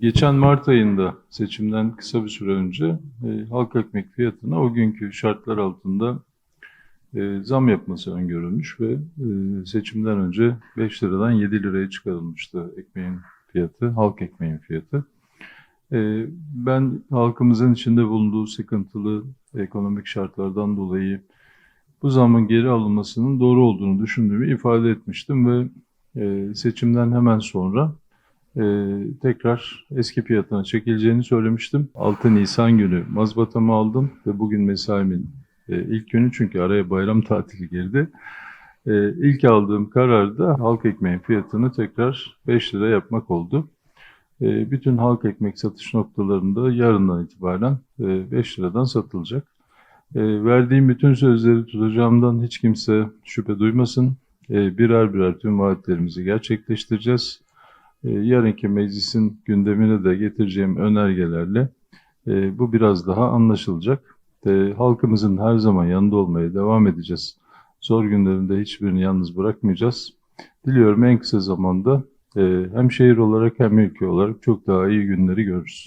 Geçen Mart ayında seçimden kısa bir süre önce e, halk ekmek fiyatına o günkü şartlar altında e, zam yapması öngörülmüş ve e, seçimden önce 5 liradan 7 liraya çıkarılmıştı ekmeğin fiyatı, halk ekmeğin fiyatı. E, ben halkımızın içinde bulunduğu sıkıntılı ekonomik şartlardan dolayı bu zamın geri alınmasının doğru olduğunu düşündüğümü ifade etmiştim ve e, seçimden hemen sonra e, tekrar eski fiyatına çekileceğini söylemiştim. 6 Nisan günü mazbatamı aldım ve bugün mesaimin e, ilk günü çünkü araya bayram tatili girdi. E, ilk aldığım kararda halk ekmeğin fiyatını tekrar 5 lira yapmak oldu. E, bütün halk ekmek satış noktalarında yarından itibaren e, 5 liradan satılacak. E, verdiğim bütün sözleri tutacağımdan hiç kimse şüphe duymasın. E, birer birer tüm vaatlerimizi gerçekleştireceğiz. E, yarınki meclisin gündemine de getireceğim önergelerle e, bu biraz daha anlaşılacak. E, halkımızın her zaman yanında olmaya devam edeceğiz. Zor günlerinde hiçbirini yalnız bırakmayacağız. Diliyorum en kısa zamanda hem şehir olarak hem ülke olarak çok daha iyi günleri görürüz.